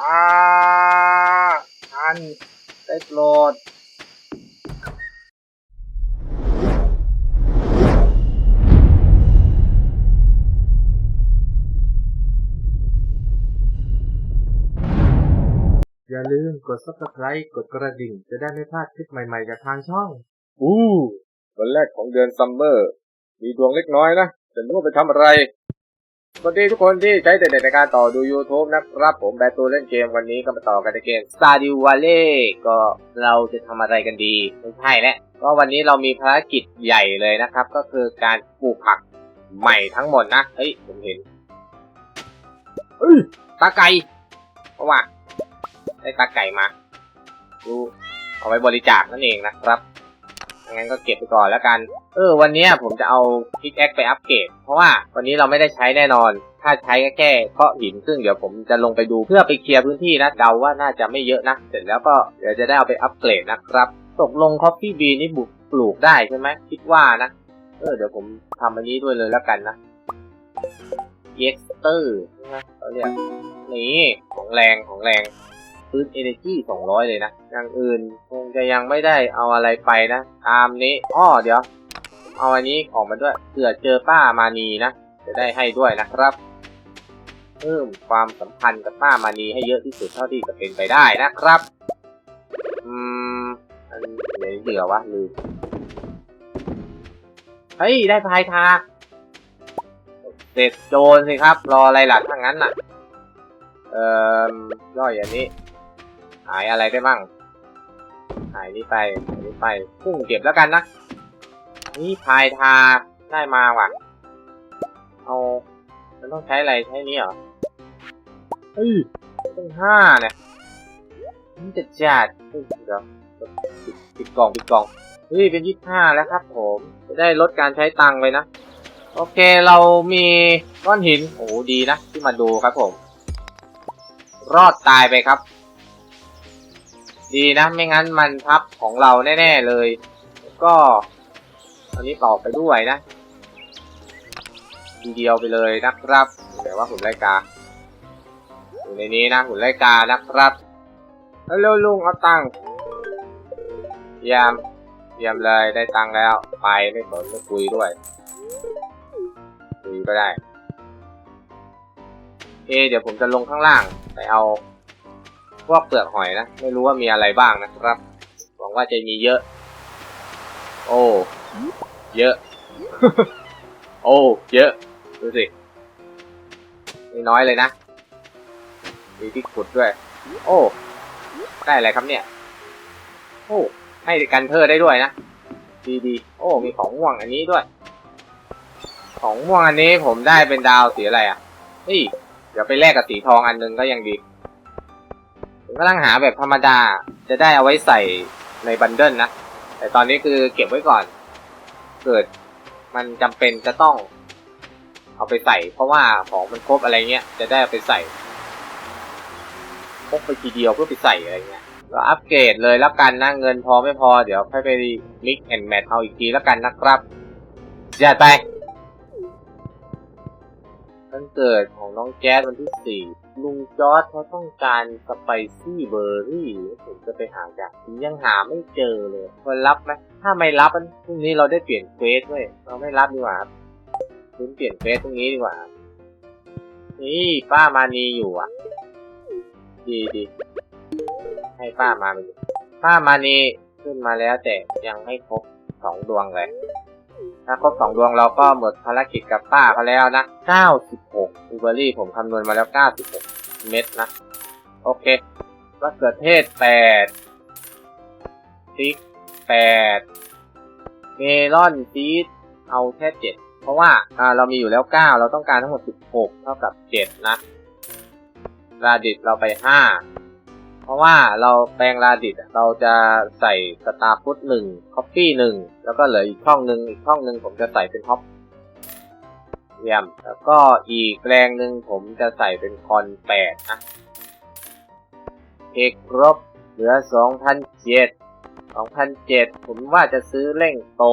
อ่าท่านได้โปรดอย่าลืมกด subscribe กดกระดิ่ง จะได้ไม่พลาดคลิปใหม่ๆจากทางช่อง อู้ วันแรกของเดือนซัมเมอร์ มีดวงเล็กน้อยนะแต่ไม่รู้ไปทำอะไร สวัสดีทุกคนที่ใช้แต่เน็ตในการต่อดู YouTube นะครับผมแบตูเล่นเกมวันนี้ก็มาต่อกันในเกม Stardew Valley ก็เราจะทำอะไรกันดี ไม่ใช่แล้วก็วันนี้เรามีภารกิจใหญ่เลยนะครับ ก็คือการปลูกผักใหม่ทั้งหมดนะ เฮ้ย ผมเห็นเฮ้ยตาไก่เพราะว่า ได้ตาไก่มาดูเอาไว้บริจาคนั่นเองนะครับ งั้นก็เก็บไปก่อนแล้วกัน เออ วันนี้ผมจะเอาพิกแอคไปอัปเกรด เพราะว่าวันนี้เราไม่ได้ใช้แน่นอน ถ้าใช้ก็แค่เคาะหิน ซึ่งเดี๋ยวผมจะลงไปดูเพื่อไปเคลียร์พื้นที่นะ เดาว่าน่าจะไม่เยอะนะ เสร็จแล้วก็เดี๋ยวจะได้เอาไปอัปเกรดนะครับ ตกลงคอฟฟี่บีนี่บุกปลูกได้ใช่ไหมคิดว่านะ เออ เดี๋ยวผมทำอันนี้ด้วยเลยแล้วกันนะเยสเตอร์ใช่ไหมเขาเรียกนี่ของแรงของแรง พื้น energy 200 เลยนะ อย่างอื่นคงจะยังไม่ได้เอาอะไรไปนะ ตามนี้อ้อเดี๋ยว เอาอันนี้ออกมาด้วยเผื่อเจอป้ามานีนะ จะได้ให้ด้วยนะครับเพิ่มความสัมพันธ์กับป้ามานีให้เยอะที่สุดเท่าที่จะเป็นไปได้นะครับ อืม อันไหนเหลือวะลืมเฮ้ย ได้พายทาเสร็จโจรสิครับ รออะไรล่ะถ้างั้นน่ะ เอ่อย่อยอันนี้ายอะไรได้บ้าง หายนี่ไปหายนี่ไปพุ่งเก็บแล้วกันนะ นี่พายทาได้มาว่ะ เอามันต้องใช้อะไรใช้นี้เหรอ เฮ้ยต้องห้าเนี่ยนี่จะจัดเฮ้ยเดี๋ยวปิดปิดกล่องปิดกล่องเฮ้ยเป็นยี่ห้าแล้วครับผม จะได้ลดการใช้ตังค์ไปนะ โอเคเรามีก้อนหิน โอ้ดีนะ ที่มาดูครับผม รอดตายไปครับ ดีนะ ไม่งั้นมันทับของเราแน่ๆเลย ก็อันนี้ต่อไปด้วยนะทีเดียวไปเลยนะครับเดี๋ยวว่าหุ่นไล่กาอยู่ในนี้นะหุ่นไล่กานะครับแล้วลุงเอาตังค์เยี่ยมเยี่ยมเลยได้ตังค์แล้ว ไปไม่สนไม่คุยด้วยคุยก็ได้เอเดี๋ยวผมจะลงข้างล่างไปเอา พวกเปลือกหอยนะ ไม่รู้ว่ามีอะไรบ้างนะครับ หวังว่าจะมีเยอะ โอ้ เยอะ โอ้ เยอะ ดูสิไม่น้อยเลยนะ มีที่ขุดด้วย โอ้ ได้อะไรครับเนี่ย โอ้ ให้กันเทอร์ได้ด้วยนะ ดีดี โอ้ มีของม่วงอันนี้ด้วย ของม่วงอันนี้ผมได้เป็นดาวสีอะไรอะนี่เดี๋ยวไปแลกกับสีทองอันนึงก็ยังดี ผมกำลังหาแบบธรรมดา จะได้เอาไว้ใส่ในบันเดิลนะ แต่ตอนนี้คือเก็บไว้ก่อน เกิดมันจำเป็นจะต้อง เอาไปใส่ เพราะว่าของมันครบอะไรเงี้ย จะได้เอาไปใส่พกไปทีเดียวเพื่อไปใส่อะไรเงี้ยก็อัปเกรดเลยแล้วกันนะเงินพอไม่พอเดี๋ยวค่อยไป mix and match เอาอีกทีแล้วกันนะครับจัดไป วันเกิดของน้องแจ๊สวันที่สี่ลุงจอร์ดเขาต้องการสไปซี่เบอร์รี่ผมจะไปหาจากผมยังหาไม่เจอเลยควรรับไหมถ้าไม่รับอันพรุ่งนี้เราได้เปลี่ยนเควสเว้ยเราไม่รับดีกว่าครับคุณเปลี่ยนเควสพรุ่งนี้ดีกว่า นี่ป้ามานีอยู่อะ ดีดีให้ป้ามาไปดูป้ามานีขึ้นมาแล้วแต่ยังไม่ครบสองดวงเลย ถ้าครบสองดวงเราก็หมดภารกิจกับป้าเขาแล้วนะ 96อูเบอรี่ผมคำนวณมาแล้ว 96 เม็ดนะ โอเคมะเขือเทศ8พริก 8 เมลอนซีด เอาแค่ 7 เพราะว่าอ่าเรามีอยู่แล้ว 9 เราต้องการทั้งหมด 16 เท่ากับ 7 นะราดิตเราไป 5 เพราะว่าเราแปลงราดิตเราจะใส่สตาร์ฟุตหนึ่งคอฟฟี่หนึ่งแล้วก็เหลืออีกช่องหนึ่งอีกช่องหนึ่งผมจะใส่เป็นท็อปเยี่ยมแล้วก็อีกแปลงหนึ่งผมจะใส่เป็นคอนแปดนะเอกครบเหลือสองพันเจ็ดสองพันเจ็ดผมว่าจะซื้อเร่งโต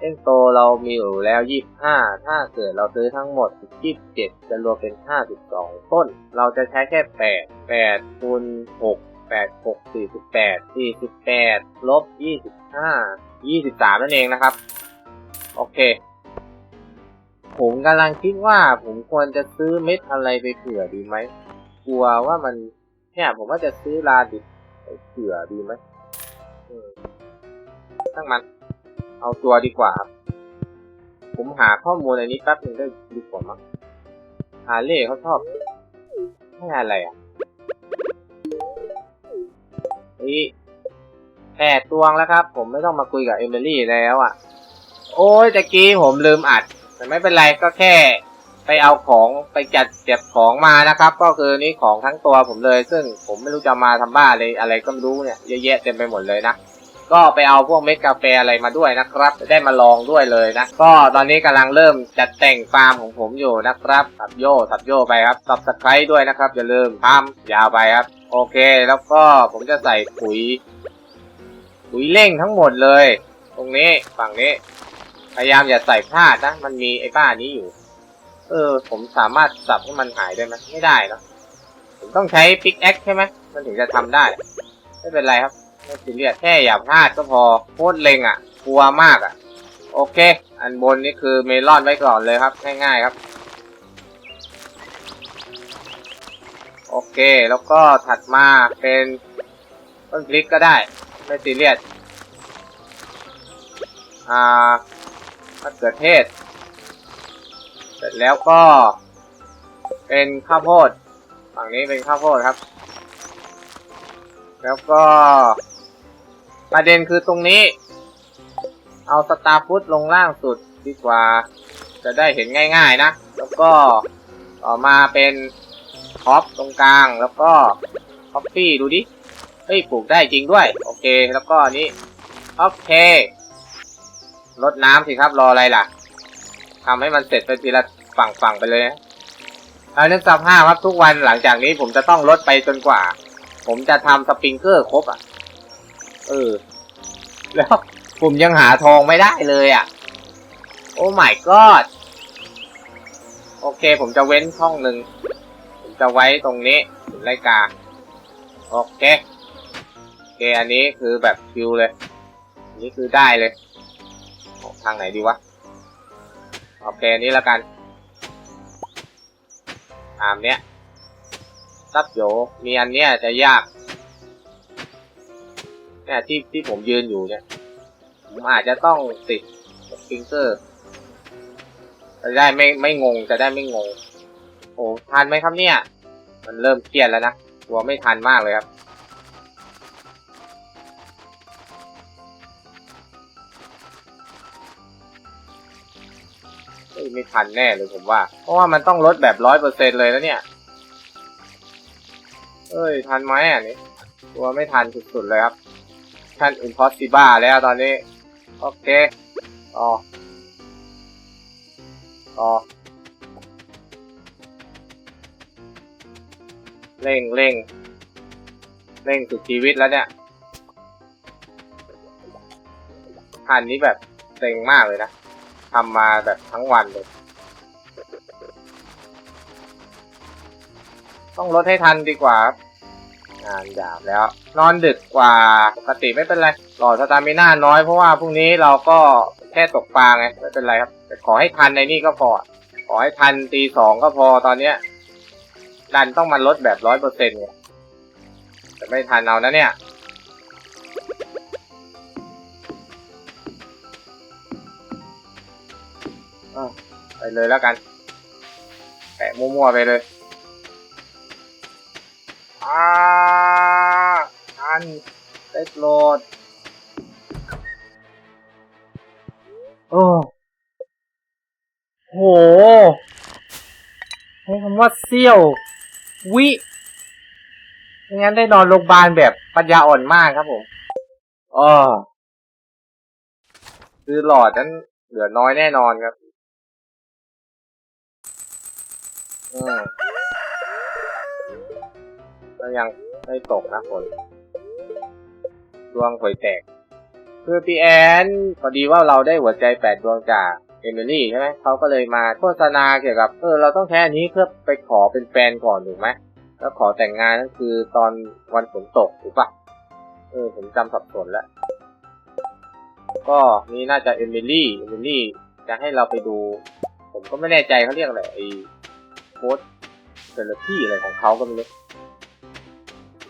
เอ็นโตเรามีอยู่แล้วยี่ห้าถ้าเกิดเราซื้อทั้งหมดยี่สิบเจ็ดจะรวมเป็นห้าสิบสองต้น เราจะใช้แค่แปดแปดคูณหกแปดหกสี่สิบแปดสี่สิบแปดลบยี่สิบห้ายี่สิบสามนั่นเองนะครับ โอเค ผมกำลังคิดว่าผมควรจะซื้อเม็ดอะไรไปเผื่อดีไหม กลัวว่ามัน เนี่ยผมว่าจะซื้อลาดิบไปเผื่อดีไหมตั้งมัน เอาตัวดีกว่าครับ ผมหาข้อมูลในนี้แป๊บนึงได้ดีกว่ามั้งฮาเล่เขาชอบให้อะไรอะนี่แปดตวงแล้วครับ ผมไม่ต้องมาคุยกับเอมิลี่แล้วอะ โอ้ยตะกี้ผมลืมอัด แต่ไม่เป็นไรก็แค่ ไปเอาของไปจัดเก็บของมานะครับ ก็คือนี่ของทั้งตัวผมเลย ซึ่งผมไม่รู้จะมาทำบ้าเลยอะไรก็ไม่รู้เนี่ยเยอะแยะเต็มไปหมดเลยนะ ก็ไปเอาพวกเม็ดกาแฟอะไรมาด้วยนะครับจะได้มาลองด้วยเลยนะ ก็ตอนนี้กำลังเริ่มจัดแต่งฟาร์มของผมอยู่นะครับสับโยสับโยไปครับสับสไครด้วยนะครับอย่าลืมทำยาวไปครับ โอเคแล้วก็ผมจะใส่ปุ๋ย ปุ๋ยเร่งทั้งหมดเลย ตรงนี้ฝั่งนี้ พยายามอย่าใส่พลาดนะ มันมีไอ้บ้านี้อยู่ เออ ผมสามารถสับให้มันหายได้ไหมไม่ได้เนอะผมต้องใช้ปิกแอคใช่ไหมมันถึงจะทำได้ ไม่เป็นไรครับ ไม่ซีเรียสแค่อย่าพลาดก็พอโคตรเล็งอะ กลัวมากอะ โอเค อันบนนี่คือเมลอนไว้ก่อนเลยครับ ง่ายๆครับ โอเค แล้วก็ถัดมาเป็นต้นพริกก็ได้ ไม่ซีเรียส อ่ามะเขือเทศ เสร็จแล้วก็ เป็นข้าวโพด ฝั่งนี้เป็นข้าวโพดครับ แล้วก็ ประเด็นคือตรงนี้ เอาสตาร์ฟุตลงล่างสุดดีกว่า จะได้เห็นง่ายๆนะ แล้วก็ต่อมาเป็นท็อปตรงกลาง แล้วก็คอฟฟี่ดูดิเฮ้ยปลูกได้จริงด้วย โอเค แล้วก็นี้โอเคลดน้ำสิครับรออะไรล่ะทำให้มันเสร็จไปทีละฝั่งๆไปเลยนะเอาเรื่องสภาพครับทุกวันหลังจากนี้ผมจะต้องลดไปจนกว่า ผมจะทำสปริงเกอร์ครบอะ เออ แล้วผมยังหาทองไม่ได้เลยอะ โอ้ my god โอเค ผมจะเว้นช่องหนึ่ง ผมจะไว้ตรงนี้รายการโอเค โอเค อันนี้คือแบบคิวเลยนนี้คือได้เลย ทางไหนดีวะ โอเค อันนี้แล้วกัน ตามเนี้ยซับโยมีอันเนี้ยจะยาก เนี่ยที่ที่ผมยืนอยู่เนี่ย ผมอาจจะต้องติดสปริงเกอร์จะได้ไม่ไม่งงจะได้ไม่งง โอ้ทันไหมครับเนี่ย มันเริ่มเครียดแล้วนะกลัวไม่ทันมากเลยครับเฮ้ยไม่ทันแน่เลยผมว่า เพราะว่ามันต้องลดแบบร้อยเปอร์เซ็นเลยแล้วเนี่ยเอ้ย ทันไหมอะนี่ตัวไม่ทันสุดๆเลยครับ ท่าน impossible แล้วตอนนี้ โอเคต่อต่อเร่งเร่งเร่งสุดชีวิตแล้วเนี่ยทันนี้แบบเซ็งมากเลยนะทำมาแบบทั้งวันเลย ต้องลดให้ทันดีกว่าครับ งานหยาบแล้ว นอนดึกกว่าปกติไม่เป็นไรหลอดสตามิน่าน้อยเพราะว่าพรุ่งนี้เราก็แค่ตกปลาไงไม่เป็นไรครับแต่ขอให้ทันในนี่ก็พอ ขอให้ทันตีสองก็พอตอนเนี้ย ดันต้องมาลดแบบร้อยเปอร์เซ็นต์เนี่ยแต่ไม่ทันเอานะเนี่ยไปเลยแล้วกัน แปะมั่วๆไปเลย อ่าอันเต็โหลดโอ้โหใช้คำว่าเซี่ยว วิงั้นได้นอนโรงพยาบาลแบบปัญญาอ่อนมากครับผมอ๋อคือหลอดนั้นเหลือน้อยแน่นอนครับ อืม ก็ยังไม่ตกนะฝนดวงหวยแตก คือพี่แอนพอดีว่าเราได้หัวใจแปดดวงจากเอมิลี่ใช่ไหมเขาก็เลยมาโฆษณาเกี่ยวกับเออเราต้องใช้อันนี้เพื่อไปขอเป็นแฟนก่อนถูกไหมแล้วขอแต่งงานก็คือตอนวันฝนตกถูกปะเออผมจำสับสนแล้ว ก็นี่น่าจะเอมิลี่เอมิลี่จะให้เราไปดู ผมก็ไม่แน่ใจเขาเรียกอะไรไอ้โค้ดเซอร์ที่อะไรของเขาก็ไม่รู้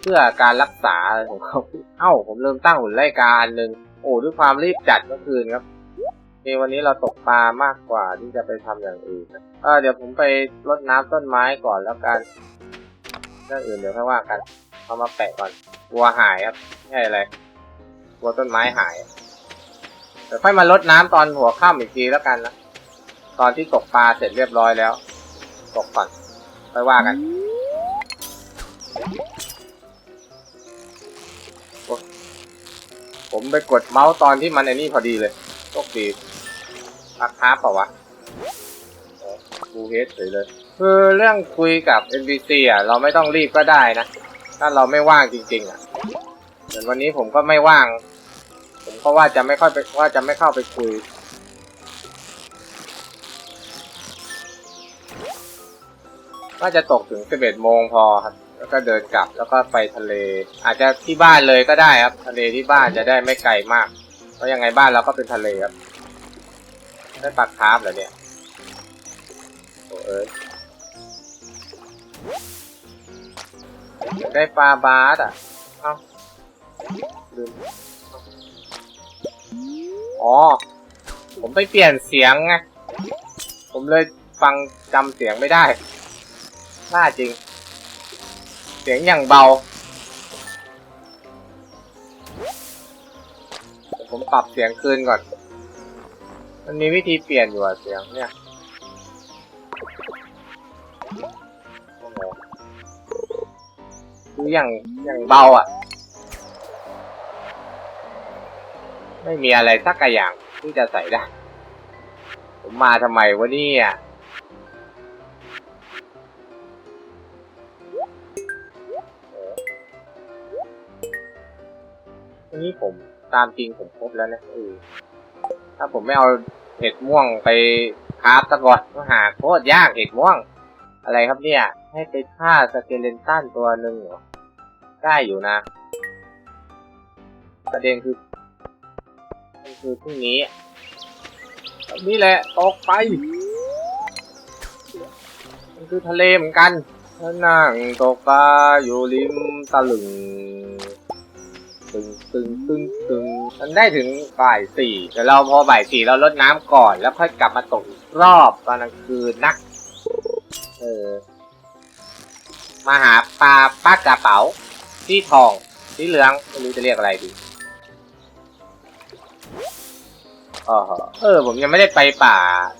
พื่อการรักษาของเขาเอ้า ผมลืมตั้งหุ่นไล่กาอันหนึ่งโอ้ด้วยความรีบจัดเมื่อคืนครับในวันนี้เราตกปลามากกว่าที่จะไปทำอย่างอื่นนะเออเดี๋ยวผมไปรดน้ำต้นไม้ก่อนแล้วกันเรื่องอื่นเดี๋ยวค่อยว่ากันเอามาแปะก่อนวัวหายครับไม่ใช่อะไรวัวต้นไม้หายเดี๋ยวค่อยมาลดน้ำตอนหัวค่ำอีกทีแล้วกันนะตอนที่ตกปลาเสร็จเรียบร้อยแล้ว ตกก่อนค่อยว่ากัน ผมไปกดเมาส์ตอนที่มันไอ้นี่พอดีเลยโชคดีราคาเปล่าวะบูเฮดเฉยเลย คือเรื่องคุยกับ NPC อะ เราไม่ต้องรีบก็ได้นะ ถ้าเราไม่ว่างจริง ๆ อะเหมือนวันนี้ผมก็ไม่ว่าง ผมก็ว่าจะไม่ค่อยไปว่าจะไม่เข้าไปคุยว่าจะตกถึง 11 โมงพอครับ แล้วก็เดินกลับแล้วก็ไปทะเล อาจจะที่บ้านเลยก็ได้ครับ ทะเลที่บ้านจะได้ไม่ไกลมาก เพราะยังไงบ้านเราก็เป็นทะเลครับได้ปลาคาร์ฟเหรอเนี่ยโอ้เอ้ยได้ปลาบาสอะเอ้าลืมอ๋อ ผมไปเปลี่ยนเสียงไง ผมเลยฟังจำเสียงไม่ได้พลาจริง สียงอย่างเบา ผมปรับเสียงคืนก่อน มันมีวิธีเปลี่ยนอยู่อะเสียงเนี่ยโอ้โหคืออย่างอย่างเบาอะไม่มีอะไรสักอย่างที่จะใส่ได้ ผมมาทำไมวะเนี่ย อันนี้ผมตามจริงผมครบแล้วนะเออถ้าผมไม่เอาเห็ดม่วงไปคราฟตะก่อนก็หาโคตรยากเห็ดม่วง อะไรครับเนี่ย ให้ไปฆ่าสเกเลนตันตัวหนึ่งเหรอได้อยู่นะ ประเด็นคือคือพรุ่งนี้นี่แหละตกไป มันคือทะเลเหมือนกันนั่งตกปลาอยู่ริมตะลึง ตึงตึงตึงตึงมันได้ถึงบ่ายสี่เดี๋ยวเราพอบ่ายสี่เราลดน้ำก่อน แล้วค่อยกลับมาตกอีกรอบตอนกลางคืนนะเออมาหาปลาปลากระเป๋าที่ทองที่เหลืองไม่รู้จะเรียกอะไรดีอ๋อเออ ผมยังไม่ได้ไปป่า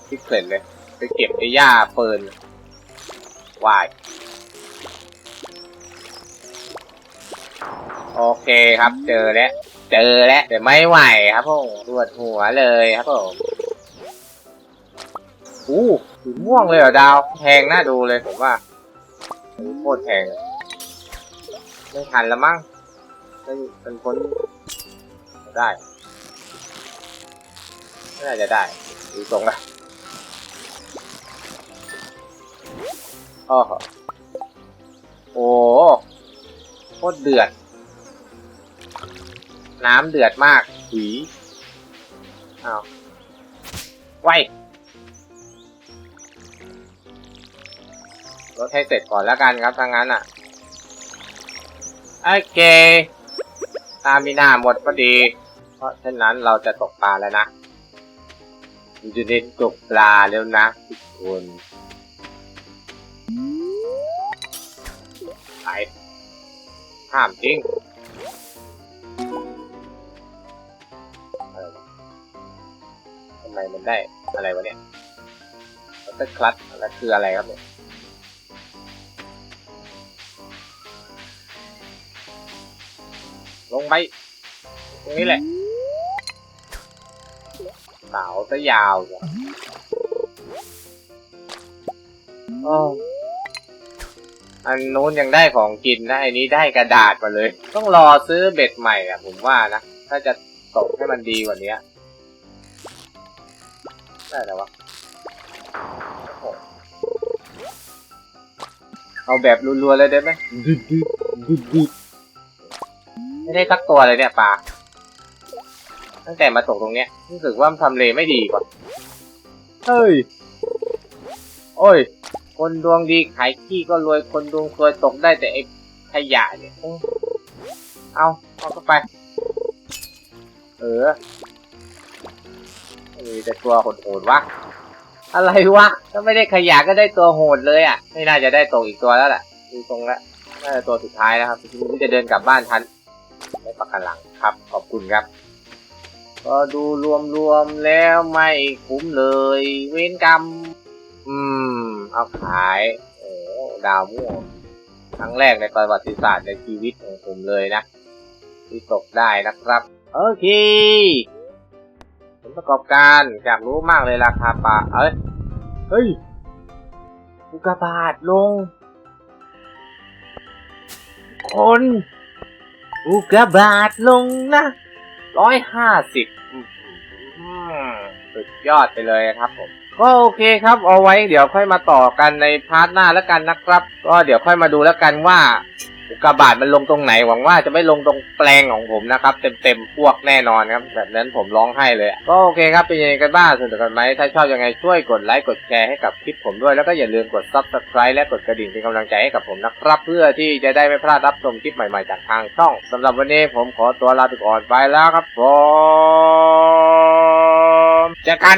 ทิกเกลเลย ไปเก็บไอ้หญ้าเปิลวาย โอเคครับ เจอแล้ว เจอแล้วแต่ไม่ไหวครับผมปวดหัวเลยครับผมอู้สีม่วงเลยเหรอดาวแพงน่าดูเลยผมว่าโคตรแพงไม่ทันแล้วมั้งไม่เป็นพ้นได้ไม่น่าจะได้ดูตรงละโอ้โหโอ้โคตรเดือด น้ำเดือดมากหีอ้าวไวรถให้เสร็จก่อนแล้วกันครับถ้างั้นอะ โอเค ตามีหน้าหมดพอดี เพราะฉะนั้นเราจะตกปลาแล้วนะจะได้ตกปลาแล้วนะทุกคนไปห้ามจริง มันได้อะไรวะเนี่ยมันเป็นคลัตอะไรคืออะไรครับเนี่ยลงไปตรงนี้แหละเสาซะยาวจ้ะอ้อันนู้นยังได้ของกินนะอันนี้ได้กระดาษมาเลย ต้องรอซื้อเบ็ดใหม่อะ ผมว่านะ ถ้าจะตกให้มันดีกว่านี้ ได้แล้ววะโอ้โหเอาแบบรัวๆเลยได้ไหมดุดดุดดุดดุดไม่ได้สักตัวเลยเนี่ยปลาตั้งแต่มาตกตรงเนี้ยรู้สึกว่ามันทำเลไม่ดีกว่าเฮ้ย โอ้ย คนดวงดีขายขี้ก็รวยคนดวงซวยตกได้แต่ไอ้ขยะเนี่ยโอ้เอาเอาเข้าไป เออ มีแต่ตัวโหดๆวะ อะไรวะ ถ้าไม่ได้ขยะก็ได้ตัวโหดเลยอะ ไม่น่าจะได้ตกอีกตัวแล้วแหละดูตรงแล้วน่าจะตัวสุดท้ายแล้วครับที่จะเดินกลับบ้านทันไม่ประกันหลังครับ ขอบคุณครับ ก็ดูรวมๆแล้วไม่คุ้มเลย เว้นกรรม อืม เอาขาย โอ้ดาวม่วงครั้งแรกในประวัติศาสตร์ในชีวิตของผมเลยนะ ที่ตกได้นะครับ โอเค ลประกอบการอยากรู้มากเลยราคาปลาเอ้ยเฮ้ยอุกาบาตลง คนอุกกาบาตลงนะร้อยห้าสิบสุดยอดไปเลยครับผม ก็โอเคครับเอาไว้เดี๋ยวค่อยมาต่อกันในพาร์ทหน้าแล้วกันนะครับ ก็เดี๋ยวค่อยมาดูแล้วกันว่า อุกกาบาตมันลงตรงไหนหวังว่าจะไม่ลงตรงแปลงของผมนะครับ เต็มๆพวกแน่นอนครับแบบนั้นผมร้องไห้เลย ก็โอเคครับเป็นยังไงกันบ้างสนุกกันไหมถ้าชอบยังไงช่วยกดไลค์กดแชร์ให้กับคลิปผมด้วยแล้วก็อย่าลืมกด subscribe และกดกระดิ่งเป็นกำลังใจให้กับผมนะครับ เพื่อที่จะได้ไม่พลาดรับชมคลิปใหม่ๆจากทางช่องสำหรับวันนี้ผมขอตัวลาไปก่อนไปแล้วครับผมเจอกัน